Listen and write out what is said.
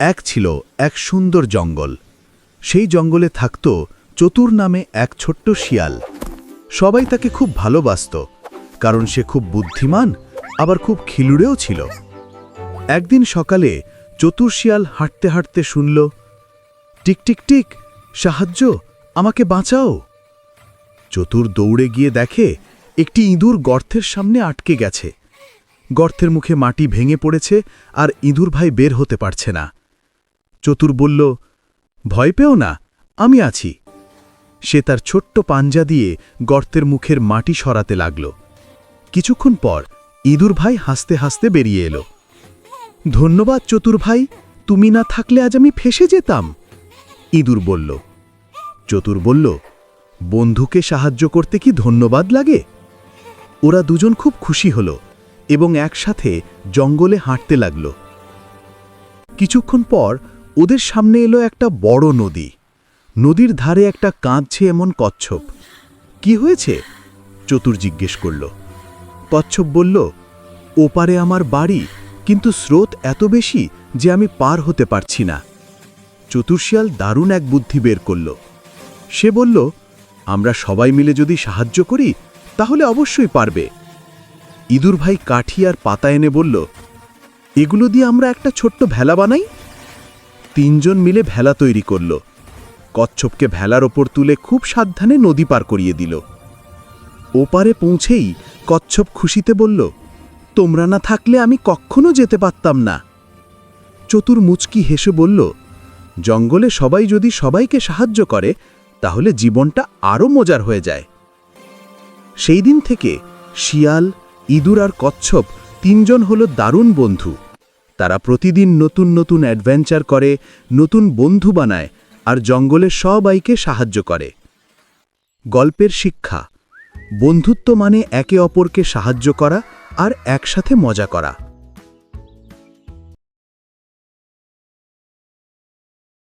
এক ছিল এক সুন্দর জঙ্গল। সেই জঙ্গলে থাকত চতুর নামে এক ছোট্ট শিয়াল। সবাই তাকে খুব ভালোবাসত, কারণ সে খুব বুদ্ধিমান, আবার খুব খিলুড়েও ছিল। একদিন সকালে চতুর শিয়াল হাঁটতে হাঁটতে শুনল, টিক টিক টিক, সাহায্য, আমাকে বাঁচাও। চতুর দৌড়ে গিয়ে দেখে একটি ইঁদুর গর্তের সামনে আটকে গেছে। গর্তের মুখে মাটি ভেঙে পড়েছে আর ইঁদুর ভাই বের হতে পারছে না। চতুর বলল, ভয় পেও না, আমি আছি। সে তার ছোট্ট পাঞ্জা দিয়ে গর্তের মুখের মাটি সরাতে লাগল। কিছুক্ষণ পর ইঁদুর ভাই হাসতে হাসতে বেরিয়ে এলো। ধন্যবাদ চতুর ভাই, তুমি না থাকলে আজ আমি ফেসে যেতাম। ইঁদুর বলল। চতুর বলল, বন্ধুকে সাহায্য করতে কি ধন্যবাদ লাগে? ওরা দুজন খুব খুশি হল এবং একসাথে জঙ্গলে হাঁটতে লাগল। কিছুক্ষণ পর ওদের সামনে এলো একটা বড় নদী। নদীর ধারে একটা কাঁদছে এমন কচ্ছপ। কি হয়েছে? চতুর জিজ্ঞেস করল। কচ্ছপ বলল, ওপারে আমার বাড়ি, কিন্তু স্রোত এত বেশি যে আমি পার হতে পারছি না। চতুর্শিয়াল দারুণ এক বুদ্ধি বের করল। সে বলল, আমরা সবাই মিলে যদি সাহায্য করি, তাহলে অবশ্যই পারবে। ইঁদুর ভাই কাঠি আর পাতা এনে বলল, এগুলো দিয়ে আমরা একটা ছোট্ট ভেলা বানাই? তিনজন মিলে ভেলা তৈরি করল। কচ্ছপকে ভেলার ওপর তুলে খুব সাবধানে নদী পার করিয়ে দিল। ওপারে পৌঁছেই কচ্ছপ খুশিতে বলল, তোমরা না থাকলে আমি কখনো যেতে পারতাম না। চতুর মুচকি হেসে বলল, জঙ্গলে সবাই যদি সবাইকে সাহায্য করে, তাহলে জীবনটা আরও মজার হয়ে যায়। সেই দিন থেকে শিয়াল, ইঁদুর আর কচ্ছপ তিনজন হলো দারুণ বন্ধু। তারা প্রতিদিন নতুন নতুন অ্যাডভেঞ্চার করে, নতুন বন্ধু বানায় আর জঙ্গলে সবাইকে সাহায্য করে। গল্পের শিক্ষা, বন্ধুত্ব মানে একে অপরকে সাহায্য করা আর একসাথে মজা করা।